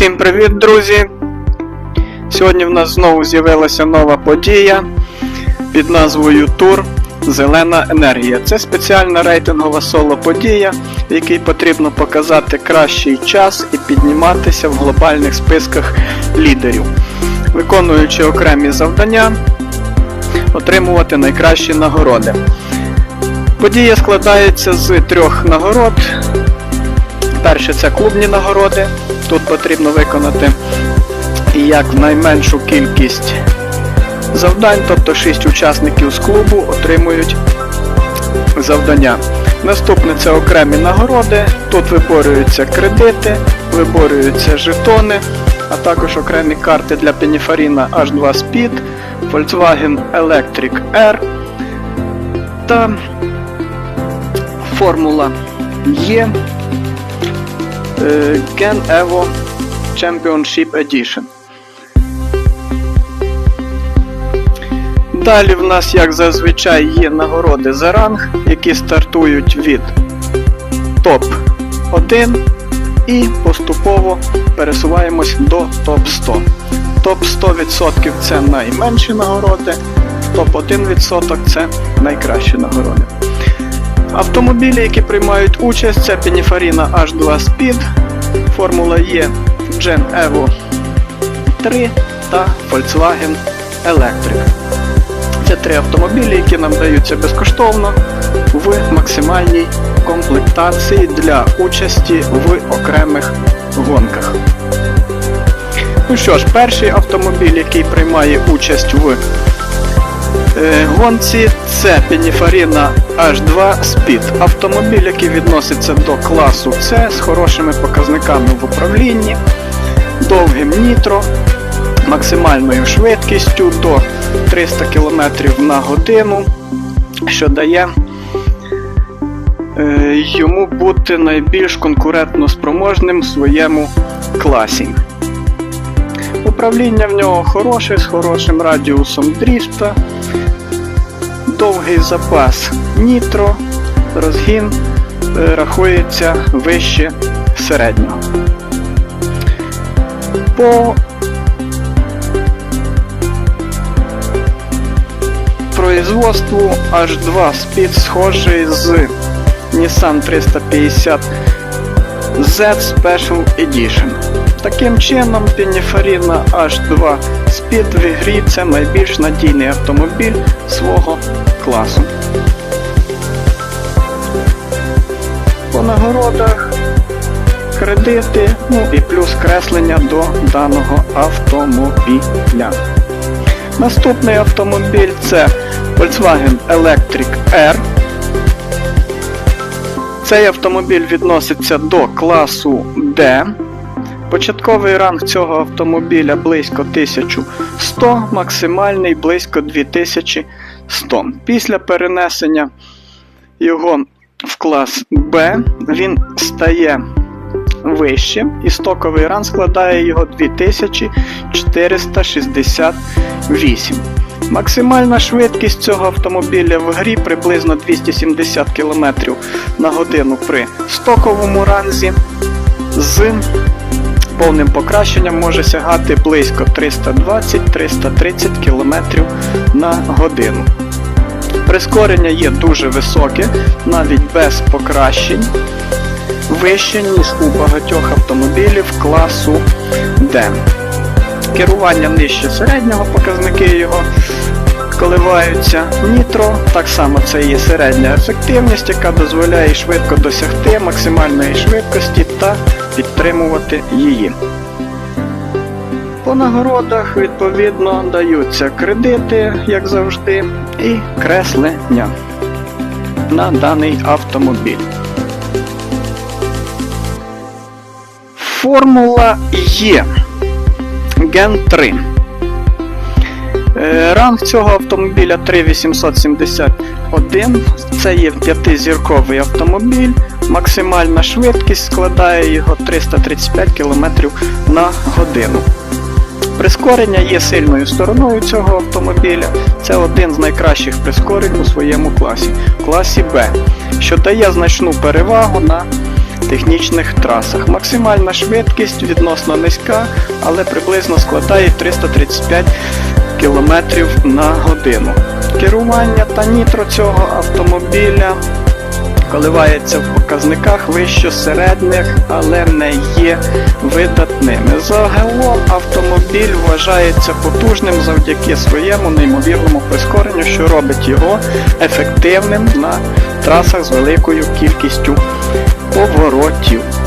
Всім привіт, друзі! Сьогодні в нас знову з'явилася нова подія під назвою Тур Зелена енергія. Це спеціальна рейтингова соло-подія, в якій потрібно показати кращий час і підніматися в глобальних списках лідерів, виконуючи окремі завдання, отримувати найкращі нагороди. Подія складається з трьох нагород. Перше це клубні нагороди. Тут потрібно виконати як найменшу кількість завдань, тобто 6 учасників з клубу отримують завдання. Наступне це окремі нагороди. Тут виборюються кредити, виборюються жетони, а також окремі карти для Pininfarina H2 Speed, Volkswagen Electric R та Формула Е е, Gen Evo Championship Edition. Далі в нас, як зазвичай, є нагороди за ранг, які стартують від топ-1 і поступово пересуваємось до топ-100. Топ 100% це найменші нагороди, топ 1% це найкращі нагороди. Автомобілі, які приймають участь, це Pininfarina H2 Speed, Формула E Gen Evo 3 та Volkswagen Electric. Це три автомобілі, які нам даються безкоштовно в максимальній комплектації для участі в окремих гонках. Ну що ж, перший автомобіль, який приймає участь в е, гонці, це Pininfarina H2 Speed. Автомобіль, який відноситься до класу C з хорошими показниками в управлінні, довгим нітро, максимальною швидкістю до 300 км на годину, що дає е, йому бути найбільш конкурентно спроможним в своєму класі. Управління в нього хороше, з хорошим радіусом дріфта, довгий запас нітро, розгін е, рахується вище середнього. По производству H2 Speed схожий з Nissan 350 Z Special Edition. Таким чином, Pininfarina H2 Speed в ігрі це найбільш надійний автомобіль свого класу. По нагородах кредити, ну і плюс креслення до даного автомобіля. Наступний автомобіль це Volkswagen Electric R. Цей автомобіль відноситься до класу D. Початковий ранг цього автомобіля близько 1100, максимальний близько 2100. Після перенесення його в клас B він стає вищим і стоковий ран складає його 2468. Максимальна швидкість цього автомобіля в грі приблизно 270 км на годину при стоковому ранзі. З повним покращенням може сягати близько 320-330 км на годину. Прискорення є дуже високе, навіть без покращень, вище, ніж у багатьох автомобілів класу D. Керування нижче середнього, показники його коливаються. Нітро, так само це є середня ефективність, яка дозволяє швидко досягти максимальної швидкості та підтримувати її. По нагородах, відповідно, даються кредити, як завжди, і креслення на даний автомобіль. Формула Є. Ген 3. Е, Ранг цього автомобіля 3871. Це є п'ятизірковий автомобіль. Максимальна швидкість складає його 335 км на годину. Прискорення є сильною стороною цього автомобіля. Це один з найкращих прискорень у своєму класі, класі Б, що дає значну перевагу на технічних трасах. Максимальна швидкість відносно низька, але приблизно складає 335 км на годину. Керування та нітро цього автомобіля коливається в показниках вище середніх, але не є видатними. Загалом автомобіль вважається потужним завдяки своєму неймовірному прискоренню, що робить його ефективним на трасах з великою кількістю поворотів.